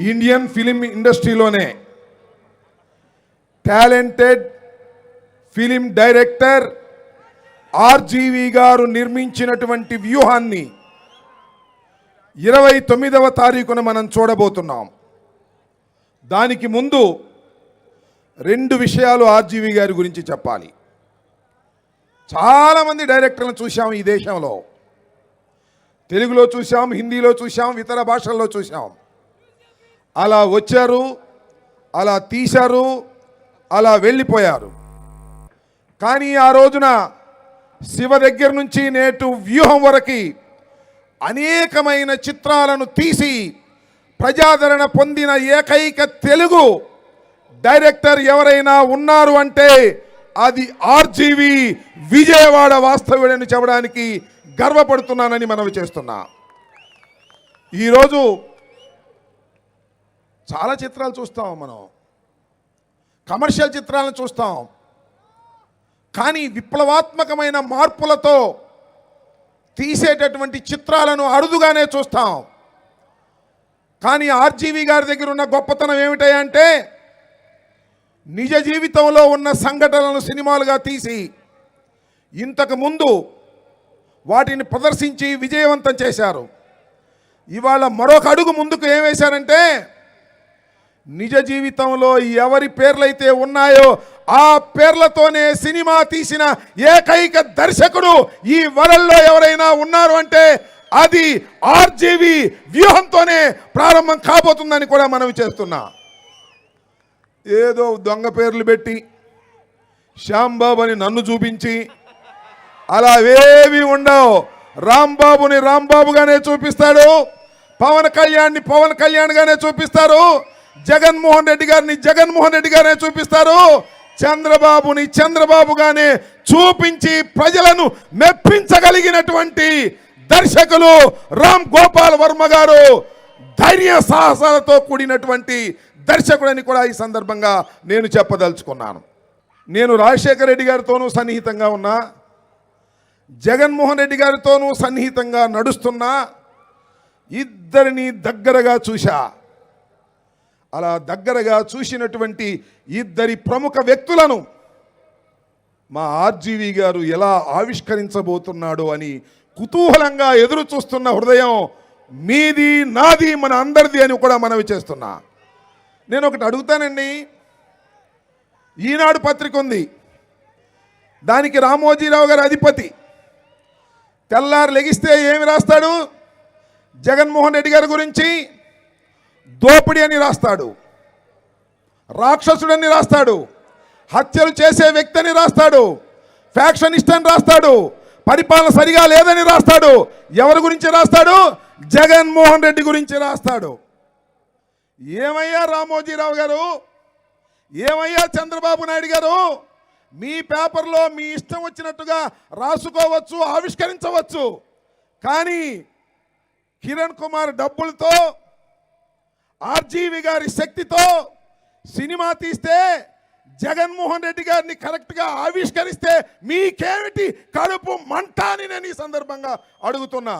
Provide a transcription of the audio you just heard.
Indian film ఇండస్ట్రీలోనే talented film director RGV garu నిర్మించినటువంటి వ్యూహాన్ని ఇరవై తొమ్మిదవ తారీఖున మనం చూడబోతున్నాం. దానికి ముందు రెండు విషయాలు ఆర్జీవి గారి గురించి చెప్పాలి. చాలామంది డైరెక్టర్లను చూసాం ఈ దేశంలో. తెలుగులో చూశాం హిందీలో చూశాం ఇతర భాషల్లో చూశాం. అలా వచ్చారు అలా తీశారు అలా వెళ్ళిపోయారు. కానీ ఆ రోజున శివ దగ్గర నుంచి నేటు వ్యూహం వరకు అనేకమైన చిత్రాలను తీసి ప్రజాదరణ పొందిన ఏకైక తెలుగు డైరెక్టర్ ఎవరైనా ఉన్నారు అంటే అది ఆర్జీవి విజయవాడ వాస్తవ్యుడని చెప్పడానికి గర్వపడుతున్నానని మనవి చేస్తున్నా. ఈరోజు చాలా చిత్రాలు చూస్తాం మనం. కమర్షియల్ చిత్రాలను చూస్తాం. కానీ విప్లవాత్మకమైన మార్పులతో తీసేటటువంటి చిత్రాలను అరుదుగానే చూస్తాం. కానీ ఆర్జీవి గారి దగ్గర ఉన్న గొప్పతనం ఏమిటంటే నిజ జీవితంలో ఉన్న సంఘటనలను సినిమాలుగా తీసి ఇంతకు ముందు వాటిని ప్రదర్శించి విజయవంతం చేశారు. ఇవాళ మరొక అడుగు ముందుకు ఏం వేశారంటే నిజ జీవితంలో ఎవరి పేర్లైతే ఉన్నాయో ఆ పేర్లతోనే సినిమా తీసిన ఏకైక దర్శకుడు ఈ వరల్లో ఎవరైనా ఉన్నారు అంటే అది ఆర్జీవి వ్యూహంతోనే ప్రారంభం కాబోతుందని కూడా మనం చేస్తున్నా. ఏదో దొంగ పేర్లు పెట్టి శ్యాంబాబు అని నన్ను చూపించి అలా ఏవి ఉండవు. రాంబాబుని రాంబాబుగానే చూపిస్తాడు. పవన్ కళ్యాణ్ని పవన్ కళ్యాణ్గానే చూపిస్తారు. జగన్మోహన్ రెడ్డి గారిని జగన్మోహన్ రెడ్డి గారే చూపిస్తారు. చంద్రబాబుని చంద్రబాబుగానే చూపించి ప్రజలను మెప్పించగలిగినటువంటి దర్శకులు రామ్ గోపాల్ వర్మ గారు ధైర్య సాహసాలతో కూడినటువంటి దర్శకుడని కూడా ఈ సందర్భంగా నేను చెప్పదలుచుకున్నాను. నేను రాజశేఖర రెడ్డి గారితోనూ సన్నిహితంగా ఉన్నా జగన్మోహన్ రెడ్డి గారితోనూ సన్నిహితంగా నడుస్తున్నా ఇద్దరిని దగ్గరగా చూశా. అలా దగ్గరగా చూసినటువంటి ఇద్దరి ప్రముఖ వ్యక్తులను మా ఆర్జీవి గారు ఎలా ఆవిష్కరించబోతున్నాడో అని కుతూహలంగా ఎదురు చూస్తున్న హృదయం మీది నాది మన అందరిది అని కూడా మనవి చేస్తున్నా. నేను ఒకటి అడుగుతానండి. ఈనాడు పత్రిక ఉంది. దానికి రామోజీరావు గారు అధిపతి. తెల్లారు లెగిస్తే ఏమి రాస్తాడు? జగన్మోహన్ రెడ్డి గారి గురించి దోపిడీ అని రాస్తాడు. రాక్షసుడని రాస్తాడు. హత్యలు చేసే వ్యక్తి అని రాస్తాడు. ఫ్యాక్షనిస్ట్ అని రాస్తాడు. పరిపాలన సరిగా లేదని రాస్తాడు. ఎవరి గురించి రాస్తాడు? జగన్మోహన్ రెడ్డి గురించి రాస్తాడు. ఏమయ్యా రామోజీరావు గారు? ఏమయ్యా చంద్రబాబు నాయుడు గారు? మీ పేపర్లో మీ ఇష్టం వచ్చినట్టుగా రాసుకోవచ్చు ఆవిష్కరించవచ్చు. కానీ కిరణ్ కుమార్ డబ్బులతో ఆర్జీవి గారి శక్తితో సినిమా తీస్తే జగన్మోహన్ రెడ్డి గారిని కరెక్ట్గా ఆవిష్కరిస్తే మీకేమిటి కడుపు మంట అని నేను ఈ సందర్భంగా అడుగుతున్నా.